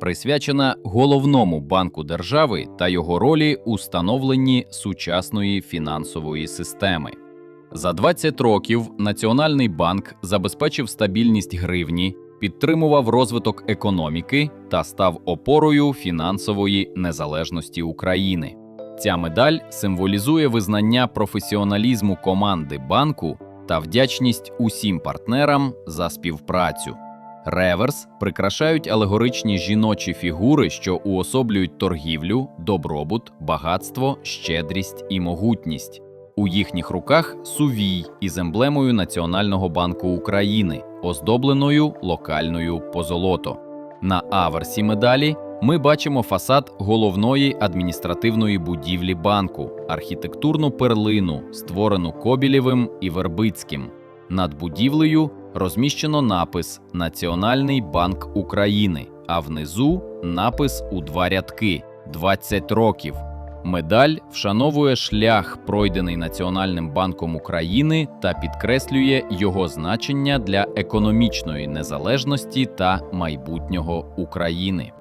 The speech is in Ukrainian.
присвячена головному банку держави та його ролі у становленні сучасної фінансової системи. За 20 років Національний банк забезпечив стабільність гривні, підтримував розвиток економіки та став опорою фінансової незалежності України. Ця медаль символізує визнання професіоналізму команди банку та вдячність усім партнерам за співпрацю. Реверс прикрашають алегоричні жіночі фігури, що уособлюють торгівлю, добробут, багатство, щедрість і могутність. У їхніх руках сувій із емблемою Національного банку України, оздобленою локальною позолото. На аверсі медалі ми бачимо фасад головної адміністративної будівлі банку, архітектурну перлину, створену Кобілєвим і Вербицьким. Над будівлею розміщено напис Національний банк України, а внизу напис у два рядки 20 років. Медаль вшановує шлях, пройдений Національним банком України, та підкреслює його значення для економічної незалежності та майбутнього України.